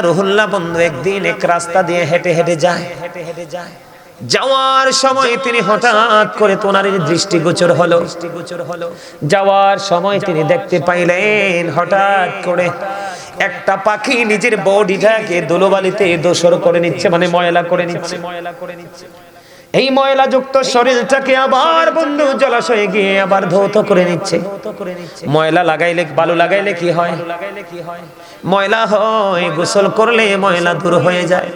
রহুল্লা বন্ধু একদিন এক রাস্তা দিয়ে হেঁটে হেঁটে যায়। হেঁটে হেঁটে যায় যাওয়ার সময় তিনি হঠাৎ করে তোনারের দৃষ্টিগোচর হলো দৃষ্টিগোচর হলো। যাওয়ার সময় তিনি দেখতে পাইলেন হঠাৎ করে একটা পাখি নিজের বডিটাকে দোলবালিতে দোসর করে নিচ্ছে মানে ময়লা করে নিচ্ছে। ময়লা করে নিচ্ছে এই ময়লাযুক্ত শরীরটাকে আবার বন্ধু জলাশয়ে গিয়ে আবার ধৌত করে নিচ্ছে। ময়লা লাগাইলে, বালু লাগাইলে কি হয় লাগাইলে কি হয়? ময়লা হয়, গোসল করলে ময়লা দূর হয়ে যায়।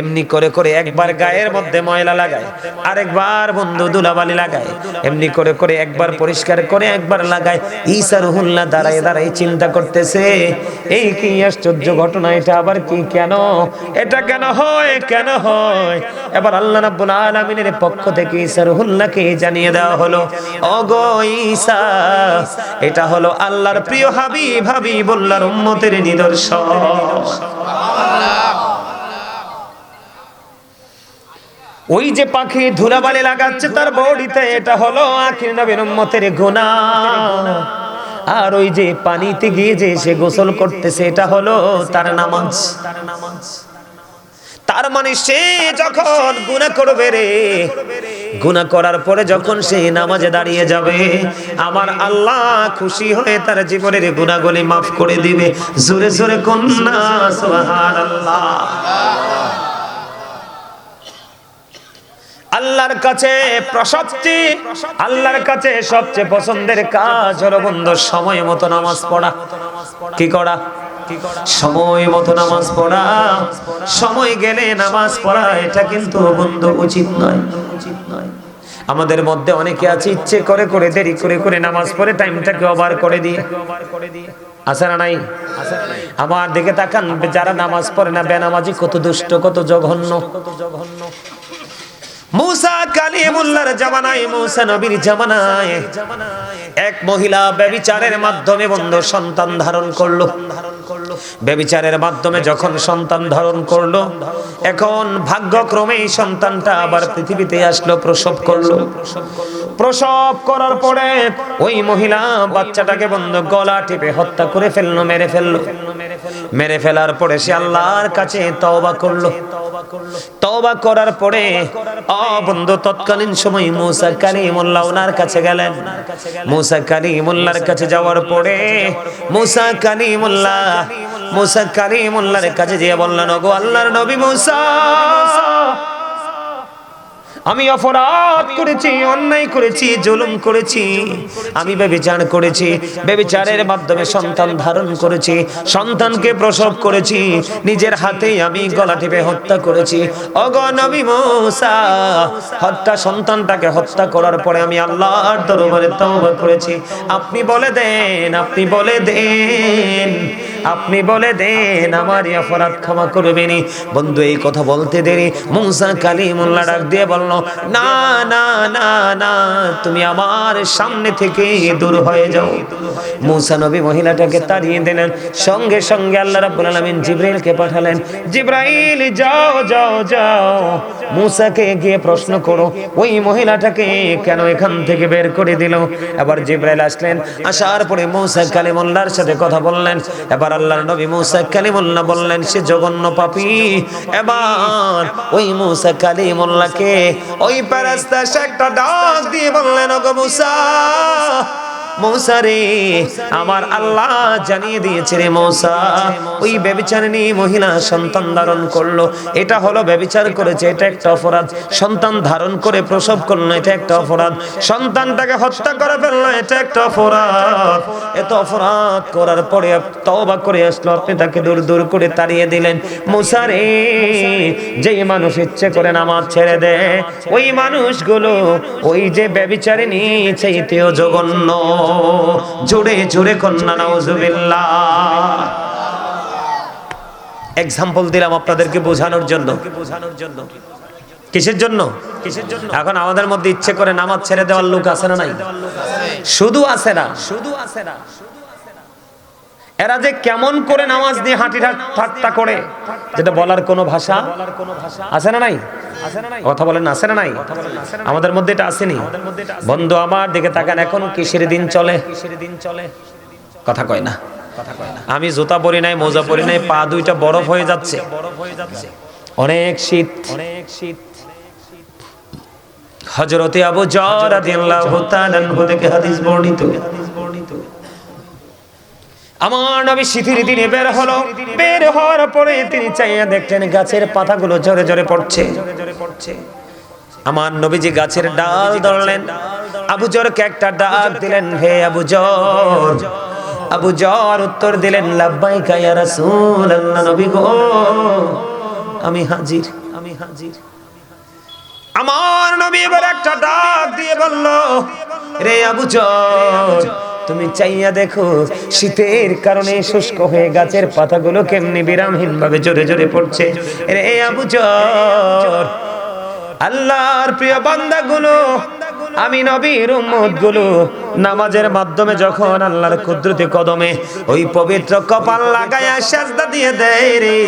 এমনি করে করে একবার গায়ের মধ্যে ময়লা লাগায়, আরেকবার বন্ধু দুলাবালি লাগায়। এমনি করে করে একবার পরিষ্কার করে একবার লাগায়। ঈসা রুহুল্লাহ দাঁড়ায় দাঁড়ায় চিন্তা করতেছে, এই কি আশ্চর্য ঘটনা, এটা আবার কি কেন? এটা কেন হয় কেন হয়? এবার আল্লাহ রাব্বুল আলামিনের পক্ষ থেকে ঈসা রুহুল্লাহকে জানিয়ে দেওয়া হলো ওগো ঈসা, এটা হলো আল্লাহর প্রিয় হাবিব হাবিবুল্লাহর উম্মতের নিদর্শন। ওই যে পাখি ধুলাবালি লাগাচ্ছে তার বডিতে, এটা হলো আখির নবীর উম্মতের গুনাহ। আর ওই যে পানিতে গিয়ে যে সে গোসল করতেছে, এটা হলো তার নামাজ তার নামাজ। তার মানে সে যখন গুনাহ করবে রে গুনাহ করার পরে যখন সে নামাজে দাঁড়িয়ে যাবে, আমার আল্লাহ খুশি হয়ে তার জীবনের গুনাহগুলি মাফ করে দিবে। জোরে জোরে সুবহানাল্লাহ। আল্লাহর কাছে প্রসবটি আল্লাহর কাছে সবচেয়ে পছন্দের কাজ হলো বন্ধু, সময় মতো নামাজ পড়া। কি করা? সময় মতো নামাজ পড়া। সময় গেলে নামাজ পড়া, এটা কিন্তু বন্ধু উচিত নয়। উচিত নয় আমাদের মধ্যে অনেকে আছে, ইচ্ছে করে করে, দেরি করে করে নামাজ পড়ে, টাইমটাকে ওভার করে দিয়ে। আছে না নাই? আমার দিকে তাকান, যারা নামাজ পড়ে না, বেনামাজি কত দুষ্ট কত জঘন্য কত জঘন্য। মুসা কালিমুল্লাহর জামানায়, মুসা নবীর জামানায়। এক মহিলা ব্যভিচারের মাধ্যমে বন্ধ সন্তান ধারণ করল। ব্যভিচারের মাধ্যমে যখন সন্তান ধারণ করল, এখন ভাগ্যক্রমে এই সন্তানটা আবার পৃথিবীতে আসলো, প্রসব করল। প্রসব করার পরে ওই মহিলা বাচ্চাটাকে বন্ধ গলা টিপে হত্যা করে ফেলল, মেরে ফেলল। মেরে ফেলার পরে সে আল্লাহর কাছে তওবা করল। তওবা করার পরে অ বন্ধু, তৎকালীন সময় মুসা কালিমুল্লাহ ওনার কাছে গেলেন। মুসা কালিমুল্লাহর কাছে যাওয়ার পরে মুসা কালিমুল্লাহ, মুসা কালিমুল্লাহর কাছে যেয়ে বললেন, ওগো আল্লাহর নবী মুসা আমি অপরাধ করেছি, অন্যায় করেছি, জুলুম করেছি। আমি বেবিচার করেছি বেবিচারের মাধ্যমে সন্তান ধারণ করেছি, সন্তানকে প্রসব করেছি, নিজের হাতে আমি গলা টিপে হত্যা করেছি। মোসা, হত্যা সন্তানটাকে হত্যা করার পরে আমি আল্লাহর দরবারে তওবা করেছি। আপনি বলে দেন, আপনি বলে দেন আপনি বলে দেন আমার অপরাধ ক্ষমা করবেনি বন্ধু, এই কথা বলতে দেরি। মুসা কালিমুল্লাহ ডাক দিয়ে বলল, না না না না, তুমি আমার সামনে থেকে দূর হয়ে যাও। মুসা নবী মহিলাটাকে তাড়িয়ে দিলেন। সঙ্গে সঙ্গে আল্লাহ রাব্বুল আলামিন জিব্রাইলকে পাঠালেন, জিব্রাইল, যাও যাও যাও। মুসাকে গিয়ে প্রশ্ন করো, ওই মহিলাটাকে কেন এখান থেকে বের করে দিল? এবার জিব্রাইল আসলেন, আসার পরে মুসা কালিমুল্লাহর সাথে কথা বললেন। এবার আল্লাহর নবী মুসা কালিমুল্লাহ বললেন, সে জঘন্য পাপী। এবার ওই মুসা কালিমুল্লাহকে ওই ফেরেশতা একটা ডাক দিয়ে বললেন, ওগো মুসা মৌসা রে, আমার আল্লাহ জানিয়ে দিয়েছে রে মৌসা, ওই ব্যবিচারিণী মহিলা সন্তান ধারণ করল। এটা হলো ব্যবিচার করেছে, এটা একটা অপরাধ। সন্তান ধারণ করে প্রসব করল, এটা একটা অপরাধ। সন্তানটাকে হত্যা করে ফেলল, এটা একটা অপরাধ। এত অপরাধ করার পরে তওবা করে আসলো, আপনি তাকে দূর দূর করে তাড়িয়ে দিলেন। মৌসা যেই মানুষ ইচ্ছে করে নামাজ ছেড়ে দেয়, ওই মানুষগুলো ওই যে ব্যবিচারিণী চাইতেও জঘন্য। জোরে জোরে কন্যা, নাউজুবিল্লাহ। এক্সাম্পল দিলাম আপনাদেরকে বোঝানোর জন্য। বোঝানোর জন্য কিসের জন্য? কিসের জন্য এখন আমাদের মধ্যে ইচ্ছে করে নামাজ ছেড়ে দেওয়ার লোক আছে না নাই? শুধু আছে না শুধু আছে না। এরা যে কেমন করে নামাজ দিয়ে হাঁটি ঠাট্টা করে, যেটা বলার কোনো ভাষা আছে না নাই? কথা বলেন, আছে না নাই? আমাদের মধ্যে এটা আসেনি। বন্ধু, আমার দিকে তাকান, এখন কিসের দিন চলে? কথা কয় না। আমি জুতা পরি নাই, মোজা পরি নাই, পা দুইটা বরফ হয়ে যাচ্ছে। অনেক শীত। অনেক শীত হযরতে আবু জর রাদিয়াল্লাহু তাআলা থেকে হাদিস বর্ণিত। আমার নবী শীতের দিনে বের হলো। বের হওয়ার পরে তিনি চাইয়া দেখলেন গাছের পাতাগুলো জোরে জোরে পড়ছে। আমার নবীজি গাছের ডাল ধরলেন। আবু জরকে একটা ডাক দিলেন, হে আবু জর। আবু জর উত্তর দিলেন, লাব্বাইকা ইয়া রাসূলুল্লাহ নবী গো, আমি হাজির আমি হাজির। আমার নবী এবার একটা ডাক দিয়ে বলল, রে আবু জর তুমি চাইয়া দেখো, শীতের কারণে শুষ্ক হয়ে গাছের পাতাগুলো কেমনি বিরামহীন ভাবে জোরে জোরে পড়ছে। রে আবু জর, আল্লাহর প্রিয় বান্দাগুলো, আমি নবীর উম্মতগুলো নামাজের মাধ্যমে যখন আল্লাহর কুদরতি কদমে ওই পবিত্র কপাল লাগায়া সেজদা দিয়ে দেয় রে,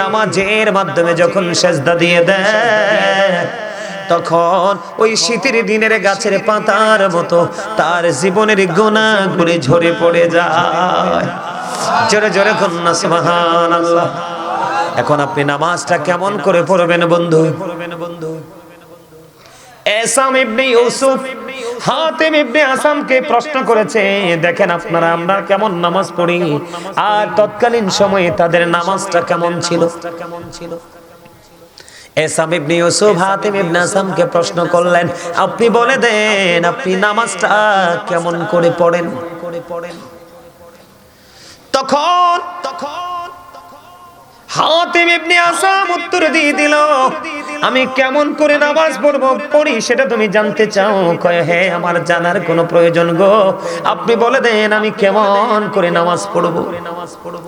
নামাজের মাধ্যমে যখন সেজদা দিয়ে দেয় তখন ওই শীতের দিনের গাছের পাতার মতো তার জীবনের গোনা ঘুরে ঝরে পড়ে যায়। জোরে জোরে কন্যা সুবহান আল্লাহ এখন আপনি নামাজটা কেমন করে পড়বেন বন্ধু? বন্ধু আসামকে প্রশ্ন করেছে, দেখেন আপনারা, আমরা কেমন নামাজ পড়ি? আর তৎকালীন সময়ে তাদের নামাজটা কেমন ছিল কেমন ছিল? এসাম ইবনে ইউসুফ, হাতিম ইবনে আসামকে প্রশ্ন করলেন, আপনি বলে দেন, আপনি নামাজটা কেমন করে পড়েন? তখন তখন হাতিম ইবনে আসাম উত্তর দিয়ে দিল, আমি কেমন করে নামাজ পড়ব, পড়ি, সেটা তুমি জানতে চাও? কয় হ্যাঁ আমার জানার কোনো প্রয়োজন গো। আপনি বলে দেন, আমি কেমন করে নামাজ পড়ব নামাজ পড়ব?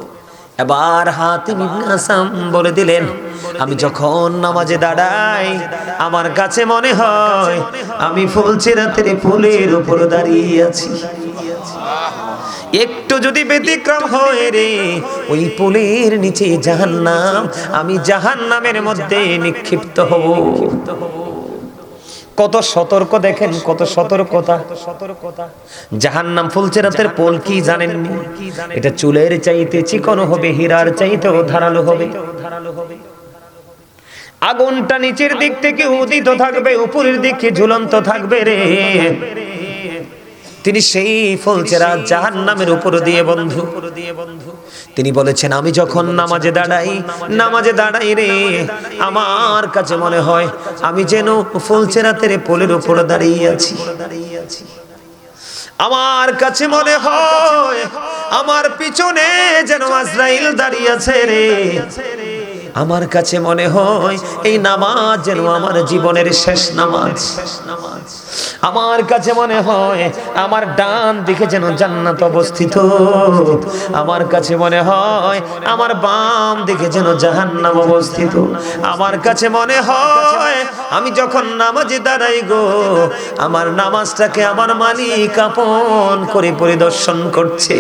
এবার ইবনে আসাম বলে দিলেন, আমি যখন নামাজে দাঁড়াই, আমার কাছে মনে হয় আমি ফুলছে রাতের ফুলের উপর দাঁড়িয়ে আছি। একটু যদি ব্যতিক্রম হয় রে, ওই পুলের নিচে জাহান্নাম, আমি জাহান্নামের মধ্যে নিক্ষিপ্ত হব। কত সতর্ক দেখেন কত সতর্কতা। সতর্কতা। জাহান্নাম ফুলছে রাতের পোল কি জানেন এটা চুলের চাইতে চিকন হবে হীরার চাইতেও ধারালো হবে। ধারালো হবে। আগুনটা নিচের দিক থেকে উদিত থাকবে উপরের দিকে ঝুলন্ত থাকবে রে। তিনি সেই ফলচেরা জাহান নামের উপর দিয়ে বন্ধু। তিনি বলেছেন আমি যখন নামাজে দাঁড়াই নামাজে দাঁড়াই রে আমার কাছে মনে হয় আমি যেন ফুলচেরাতের পোলের উপর দাঁড়িয়ে আছি। আমার কাছে মনে হয় আমার পিছনে যেন আজরাইল দাঁড়িয়ে আছে রে। আমার কাছে মনে হয় এই নামাজ যেন আমার জীবনের শেষ নামাজ। আমার কাছে মনে হয় আমার ডান দিকে যেন জান্নাত অবস্থিত। আমার কাছে মনে হয় আমার বাম দিকে যেন জাহান্নাম অবস্থিত। আমার কাছে মনে হয় আমি যখন নামাজে দাঁড়াই গো, আমার নামাজটাকে আমার মালিক আপন করে পরিদর্শন করছে।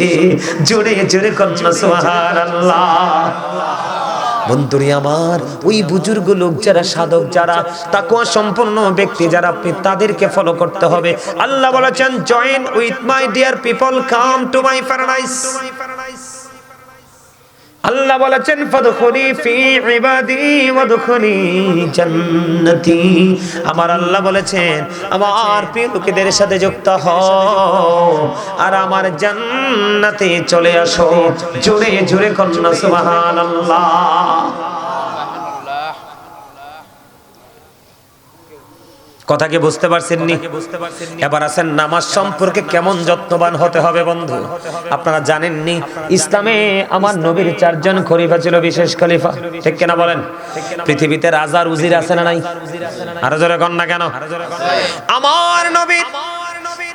জোরে জোরে কন্যা সোহার আল্লাহ বন্ধুরি আমার, ওই বুজুর্গ লোক যারা সাধক, যারা তাকুয়া সম্পন্ন ব্যক্তি, যারা আপনি তাদেরকে ফলো করতে হবে। আল্লাহ বলেছেন join with my dear people come to my paradise আল্লাহ বলেছেন, ফাদখুলি ফি ইবাদি, ওয়াদখুলি জান্নাতি। আমার আল্লাহ বলেছেন, আমার প্রিয় লোকেদের সাথে যুক্ত হও। আর আমার জান্নাতে চলে আসো। জোরে জোরে কন্যা, সুবহানাল্লাহ। কথা কি বুঝতে পারছেন নি এবার আছেন নামাজ সম্পর্কে কেমন যত্নবান হতে হবে বন্ধু? আপনারা জানেননি, ইসলামে আমার নবীর চারজন খলিফা ছিল বিশেষ খলিফা। ঠিক কিনা বলেন? পৃথিবীতে রাজার উজির আছে না নাই? আরও জোরে কন না কেন? আমার নবীর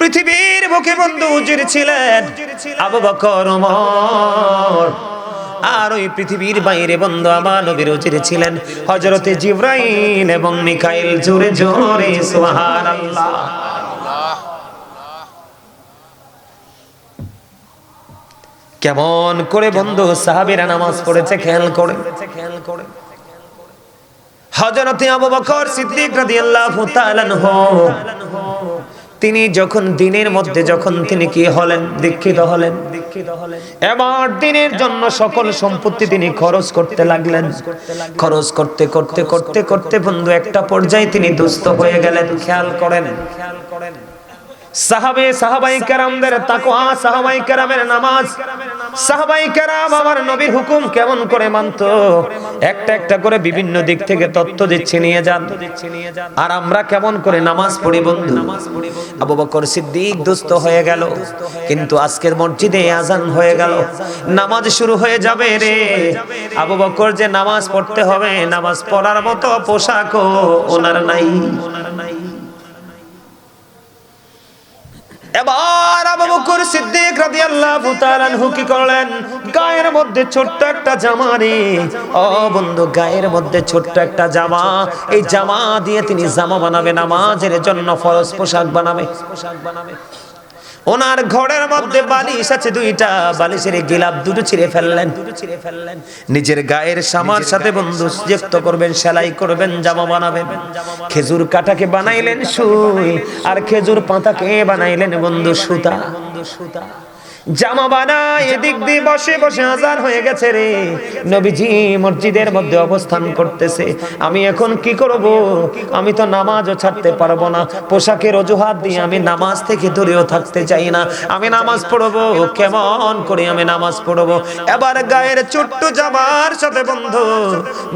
পৃথিবীর বুকে বন্ধু উজির ছিলেন আবু বকর, ওমর। আর ওই পৃথিবীর বাইরে বন্ধু আমার নবীর উজির ছিলেন। হজরতে জিব্রাইল এবং মিকাইল জোরে জোরে, সুবহানাল্লাহ। কেমন করে বন্ধু সাহাবীরা নামাজ পড়েছে, খেয়াল করে। খেয়াল হযরতে আবু বকর সিদ্দিক রাদিয়াল্লাহু তাআলা আনহু। তিনি যখন দিনের মধ্যে যখন তিনি কি হলেন, দীক্ষিত হলেন দীক্ষিত হলেন এবার দিনের জন্য সকল সম্পত্তি তিনি খরচ করতে লাগলেন। খরচ করতে করতে করতে করতে বন্ধু, একটা পর্যায়ে তিনি দুস্থ হয়ে গেলেন খেয়াল করেন খেয়াল করেন। সাহাবে, সাহাবাই কেরামদের তাকওয়া, সাহাবাই কারামের নামাজ সাহাবাই কেরাম আমার নবীর হুকুম কেমন করে মানতো? একটা একটা করে বিভিন্ন দিক থেকে তথ্য দিচ্ছে, নিয়ে যান। আর আমরা কেমন করে নামাজ পড়ি, বন্ধু? আবু বকর সিদ্দিক দুস্থ হয়ে গেল, কিন্তু আজকের মসজিদে আজান হয়ে গেল। নামাজ শুরু হয়ে যাবে রে। আবু বকর যে নামাজ পড়তে হবে, নামাজ পড়ার মতো পোশাকও ওনার ওনার নাই। এবার আবু বকর সিদ্দিক রাদিয়াল্লাহু তাআলা আনহু কি করলেন? গায়ের মধ্যে ছোট্ট একটা জামা রে ও বন্ধু, গায়ের মধ্যে ছোট্ট একটা জামা। এই জামা দিয়ে তিনি জামা বানাবে, নামাজের জন্য ফরজ পোশাক বানাবে পোশাক বানাবে। ওনার ঘরের মধ্যে বালিশ আছে দুইটা। বালিশের গিলাপ দুটো ছিঁড়ে ফেললেন। দুটো ছিঁড়ে ফেললেন নিজের গায়ের সামার সাথে বন্ধু যুক্ত করবেন, সেলাই করবেন, জামা বানাবেন। খেজুর কাটাকে বানাইলেন সুই, আর খেজুর পাতাকে বানাইলেন বন্ধু সুতা বন্ধু সুতা। জামা বানায়, এদিক দিয়ে বসে বসে আজান হয়ে গেছে রে। নবীজি মসজিদের মধ্যে অবস্থান করতেছে। আমি এখন কি করব? আমি তো নামাজও ছাড়তে পারব না। পোশাকের অজুহাত দিয়ে আমি নামাজ থেকে দূরেও থাকতে চাই না। আমি নামাজ পড়ব, কেমন করে আমি নামাজ পড়ব? এবার গায়ের ছোট্ট জামার সাথে বন্ধু।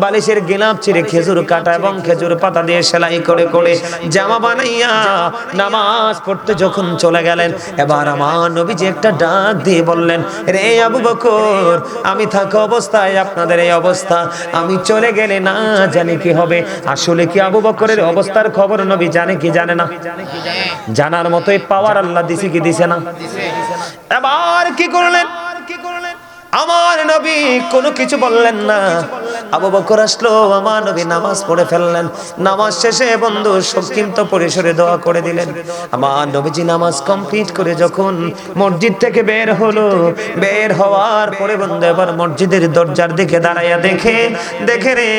বালিশের গিলাপ চিরে খেজুর কাটা এবং খেজুর পাতা দিয়ে সেলাই করে করে জামা বানাইয়া নামাজ পড়তে যখন চলে গেলেন, এবার আমার নবীজি একটা ডাক দিয়ে বললেন, রে আবু বকর, আমি থাকা অবস্থায় আপনাদের এই অবস্থা। আমি চলে গেলে না জানি কি হবে। আসলে কি আবু বকরের অবস্থার খবর নবী জানে কি জানে না? জানার মতোই পাওয়ার আল্লাহ দিছে কি দিছে না? এবার কি করলেন? আমার নবী কোনো কিছু বললেন না। আবু বকর আসলো, আমার নবী নামাজ পড়ে ফেললেন। নামাজ শেষে বন্ধু সংক্ষিপ্ত পরিসরে দোয়া করে দিলেন। আমার নবীজি নামাজ কমপ্লিট করে যখন মসজিদ থেকে বের হলো, বের হওয়ার পরে বন্ধু এবার মসজিদের দরজার দিকে দাঁড়াইয়া দেখে দেখে রে,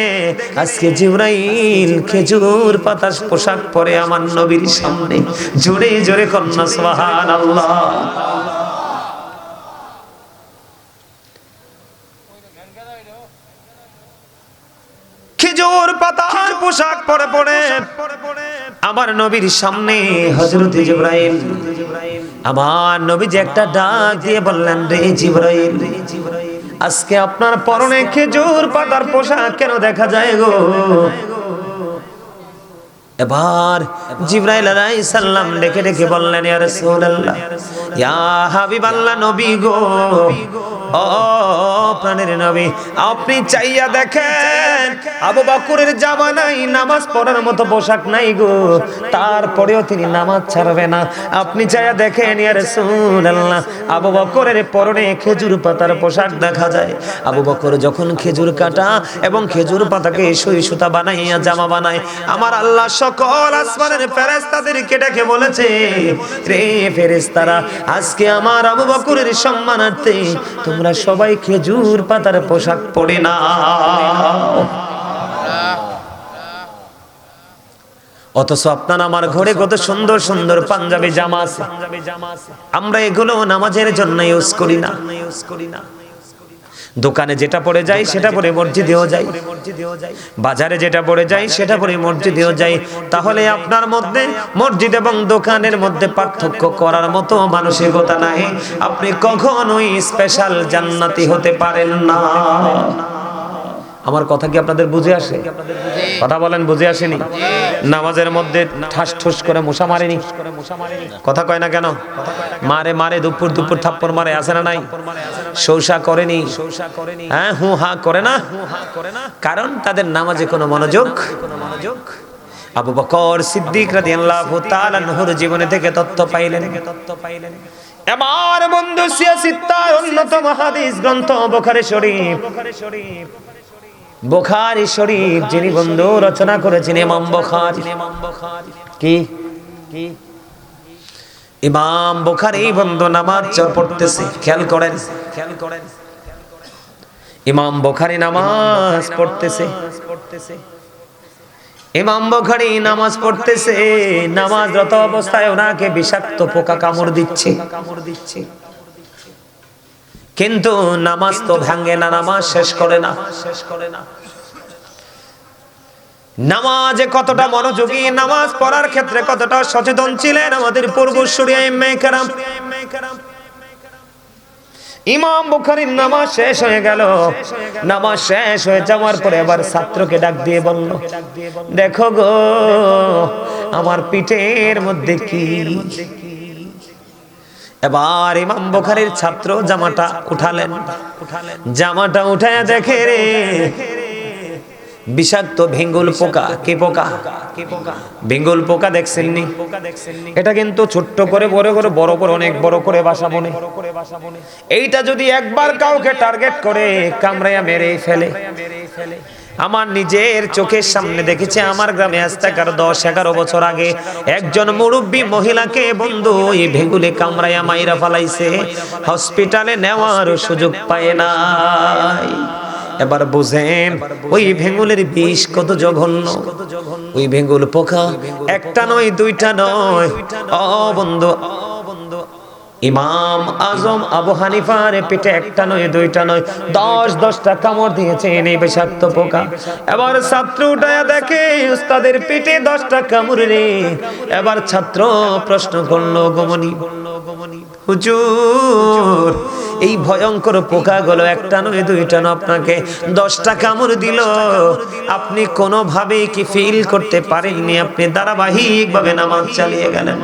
আজকে জিব্রাইল খেজুর পাতা পোশাক পরে আমার নবীর সামনে জোরে জোরে কন্যা, সুবহানাল্লাহ। খেজুর পাতার পোশাক পরে পরে। আমার নবীর সামনে হযরত জিবরাইল। আমার নবী যে একটা ডাক দিয়ে বললেন রে জিবরাইল আজকে আপনার পরনে খেজুর পাতার পোশাক কেন দেখা যায় গো? এবার জিব্রাইল আলাইহিস সালাম ডেকে ডেকে বললেন ইয়া রাসূলুল্লাহ ইয়া হাবিবাল্লাহ নবী গো। ও প্রাণের নবী আপনি চাইয়া দেখেন আবু বকরের জামানায় নামাজ পড়ার মতো পোশাক নাই গো। তারপরেও তিনি নামাজ ছাড়বে না। আপনি চাইয়া দেখেন, ইয়া রাসূলুল্লাহ, আবু বকরের পরনে খেজুর পাতার পোশাক দেখা যায়। আবু বকর যখন খেজুর কাটা এবং খেজুর পাতাকে সুই সুতা বানাইয়া জামা বানায়, আমার আল্লাহ সকল আসমানের ফেরেশতাদেরকে ডেকে বলেছে, রে ফেরেশতারা, আজকে আমার আবু বকরের সম্মানার্থে তোমরা সবাই খেজুর পাতার পোশাক পরে না অথচ আপনার আমার ঘরে কত সুন্দর সুন্দর পাঞ্জাবি জামা আছে। আমরা এগুলো নামাজের জন্য ইউজ করি না। ইউজ করি না দোকানে যেটা পড়ে যায় সেটা পরে মসজিদেও যাই। বাজারে যেটা পড়ে যায় সেটা পরে মসজিদেও যাই। তাহলে আপনার মধ্যে মসজিদ এবং দোকানের মধ্যে পার্থক্য করার মতো মানসিকতা নাই। আপনি কখনোই স্পেশাল জান্নাতি হতে পারেন না। আমার কথা কি আপনাদের বুঝে আসে? কথা বলেন বুঝে আসেনি? নামাজের মধ্যে ঠাস ঠুস করে মশা মারেনি? কথা কয় না কেন? মারে মারে দুপুর দুপুর থাপ্পর মারে আসে না নাই? শৌসা করেনি? হ্যাঁ হু হা করে না? কারণ তাদের নামাজে কোনো মনোযোগ মনোযোগ আবু বকর সিদ্দিক রাদিয়াল্লাহু তাআলা নহর জীবনে থেকে তথ্য পাইলেন। তথ্য পাইলেন এবার বন্ধু সিয়াসিত্তার অন্যতম হাদিস গ্রন্থ বুখারী শরীফ বুখারী শরীফ। বুখারী শরীফ যিনি বন্ধু রচনা করেছেন ইমাম বুখারী। কি কি? ইমাম বুখারী বন্ধু নামাজ পড়তেছে খেয়াল করেন। খেয়াল করেন। ইমাম বুখারী নামাজ পড়তেছে। পড়তেছে। ইমাম বখারি নামাজ পড়তেছে নামাজরত অবস্থায় ওনাকে বিষাক্ত পোকা কামড় দিচ্ছে। কামড় দিচ্ছে। কিন্তু নামাজ তো ভাঙে না, নামাজ শেষ করে না। শেষ করে না নামাজে কতটা মনোযোগী, নামাজ পড়ার ক্ষেত্রে কতটা সচেতন ছিলেন আমাদের পূর্বসূরি কারাম। ইমাম বুখারীর নামাজ শেষ হয়ে গেল। নামাজ শেষ হয়ে যাওয়ার পরে এবার ছাত্রকে ডাক দিয়ে বলল, দেখো গো, আমার পিঠের মধ্যে কি এবার ইমাম বুখারীর ছাত্র জামাটা উঠালেন। জামাটা উঠায় দেখে রে, বিষাক্ত ভেঙ্গুল পোকা, কে পোকা? কে পোকা ভেঙ্গুল পোকা দেখছেননি এটা কিন্তু ছোট্ট করে, বড় করে বড় করে, অনেক বড় করে বাসা বনে। এইটা যদি একবার কাউকে টার্গেট করে, কামড়াইয়া মেরে ফেলে। আমার নিজের চোখের সামনে দেখেছি আমার গ্রামে আজ থেকে আরও দশ, এগারো বছর আগে একজন মুরব্বী মহিলাকে বন্ধু এই ভেগুলে কামড়াইয়া মাইরা ফালাইছে। হসপিটালে নেওয়ার সুযোগ পায় নাই। এবার বুঝেন, ওই ভেঙ্গুলের বিষ কত জঘন্য। ওই ভেঙ্গুল পোকা একটা নয়, দুইটা নয়। অ বন্ধু ইমাম আজম আবু হানিফার পিঠে একটা নয়, দুইটা নয়, দশ, দশটা কামড় দিয়েছে এই বিষাক্ত পোকা। এবার ছাত্র উঠায়া দেখে উস্তাদের পিঠে দশটা কামড় রে। এবার ছাত্র প্রশ্ন করল, গমনি, হুজুর এই ভয়ঙ্কর পোকা পোকাগুলো একটা নয়, দুইটা নয়, আপনাকে দশটা কামড় দিল। আপনি কোনোভাবেই কি ফিল করতে পারেননি? আপনি ধারাবাহিকভাবে নামাজ চালিয়ে গেলেন।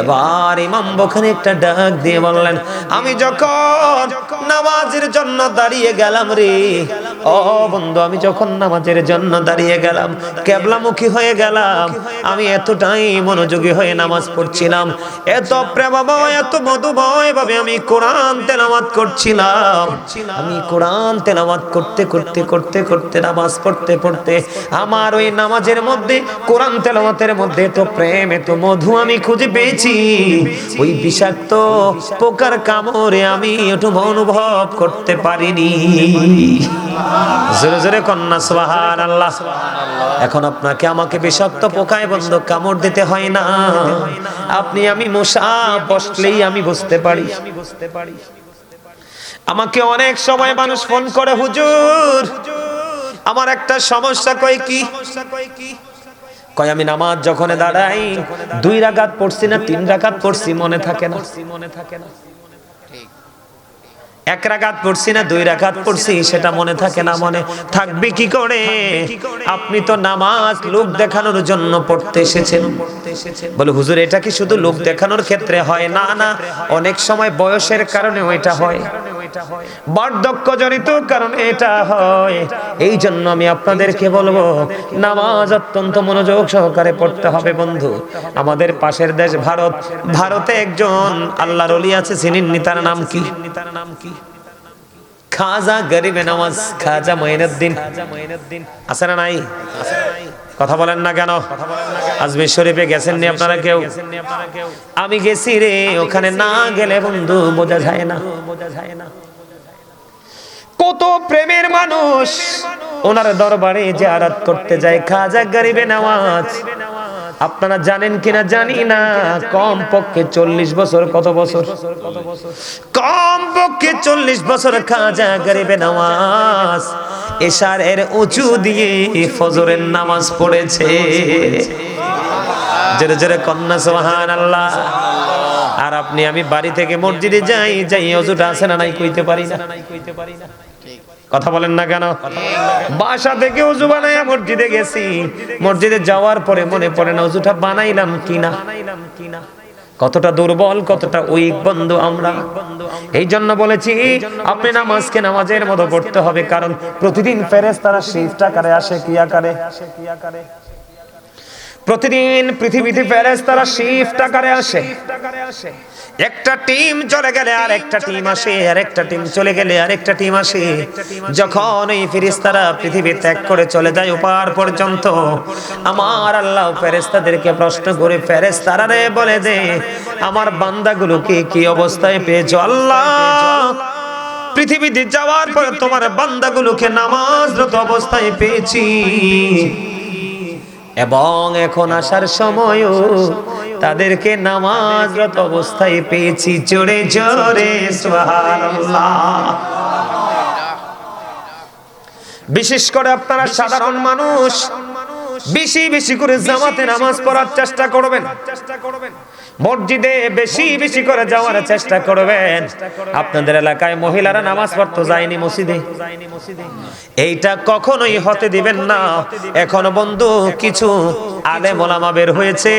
এবার ইমাম বখানে একটা ডাক দিয়ে বললেন, আমি যখন নামাজের জন্য দাঁড়িয়ে গেলাম রে ও বন্ধু, আমি যখন নামাজের জন্য দাঁড়িয়ে গেলাম, কেবলামুখী হয়ে গেলাম, আমি এতটাই মনোযোগী হয়ে নামাজ পড়ছিলাম, এত প্রেমময়, এত মধুময় ভাবে আমি কোরআন তেলাওয়াত করছিলাম। আমি কোরআন তেলাওয়াত করতে করতে করতে করতে, নামাজ পড়তে পড়তে, আমার ওই নামাজের মধ্যে, কোরআন তেলাওয়াতের মধ্যে তো প্রেম, এত মধু আমি খুঁজে পেয়েছি। ওই বিষাক্ত পোকার কামড়ে আমি একটু অনুভব করতে পারিনি। জোরে জোরে কন্যা সোহান আল্লাহ এখন আপনাকে আমাকে বিষাক্ত পোকায় বন্ধ কামড় দিতে হয় না। আপনি আমি মশা বসলেই আমি বুঝতে পারি। বুঝতে পারি আমাকে অনেক সময় মানুষ ফোন করে, হুজুর, আমার একটা সমস্যা, কই কি? কয়, আমি নামাজ যখন দাঁড়াই, দুই রাগাত পড়ছি না, তিন রাকাত পড়ছি মনে থাকে না মনে থাকে না। এক রাকাত পড়ছি না, দুই রাখাত পড়ছি, সেটা মনে থাকে না মনে। থাকবে কি করে? আপনি তো নামাজ লোক দেখানোর জন্য পড়তে এসেছেন। বলে, হুজুর, এটা কি শুধু লোক দেখানোর ক্ষেত্রে হয়? না না। অনেক সময় বয়সের কারণে এটা হয়। বার্ধক্য জনিত কারণে এটা হয়। এই জন্য আমি আপনাদেরকে বলব নামাজ অত্যন্ত মনোযোগ সহকারে পড়তে হবে বন্ধু। আমাদের পাশের দেশ ভারত। ভারতে একজন আল্লাহর অলি আছে চিনিনি তার নাম কি তার নাম কি? খাজা গরিবে নামাজ খাজা মঈনুদ্দিন। আছে না নাই? কথা বলেন না কেন? আজমির শরীফে গেছেন নি আপনারা কেউ? আমি গেছি রে, ওখানে না গেলে বন্ধু বোঝা যায় না। বোঝা যায় না কত প্রেমের মানুষ ওনার দরবারে জিয়ারত করতে যায়, খাজা গরিবে নামাজ। আপনারা জানেন কিনা জানি না কম পক্ষে চল্লিশ বছর কত বছর? কম পক্ষে চল্লিশ বছর খাজা গরিবে নামাজ। এশারের উঁচু দিয়ে ফজরের নামাজ পড়েছে। জোরে জোরে কন্যা সোহান আল্লাহ আর আপনি, আমি বাড়ি থেকে মসজিদে যাই যাই অজুটা আছে না নাই কইতে পারি না। কথা বলেন না কেন? বাসা থেকে উজু বানাইয়া মসজিদে গেছি। মসজিদে যাওয়ার পরে মনে পড়ে না উজুটা বানাইলাম কিনা বানাইলাম কিনা? কতটা দুর্বল, কতটা উইক বন্ধু আমরা। এই জন্য বলেছি, আপনি নামাজকে নামাজের মতো পড়তে হবে, কারণ প্রতিদিন ফেরেস তারা শিফট আকারে আসে, কি আকারে? প্রতিদিন পৃথিবীতে ফেরেস তারা শিফট আকারে আসে। একটা টিম চলে গেলে আর একটা টিম আসে আর একটা টিম চলে গেলে আর একটা টিম আসে। যখন এই ফেরেশতারা পৃথিবী ত্যাগ করে চলে যায় ওপার পর্যন্ত আমার আল্লাহ ফেরেশতাদেরকে প্রশ্ন করে ফেরেশতারা রে বলে দে আমার বান্দাগুলোকে কি অবস্থায় পেয়েছ আল্লাহ? পৃথিবীতে যাওয়ার পর তোমার বান্দাগুলোকে নামাজরত অবস্থায় পেয়েছি। এবং এখন আসার সময়ও তাদেরকে নামাজরত অবস্থায় পেয়েছি জোরে জোরে বিশেষ করে আপনারা সাধারণ মানুষ, বেশি বেশি করে জামাতে নামাজ পড়ার চেষ্টা করবেন চেষ্টা করবেন। মসজিদে বেশি বেশি করে যাওয়ার চেষ্টা করবেন। আপনাদের এলাকায় মহিলারা নামাজ পড়তে যায়নি মসজিদে। এইটা কখনোই হতে দিবেন না। এখন বন্ধু কিছু আলেম ওলামা বের হয়েছে।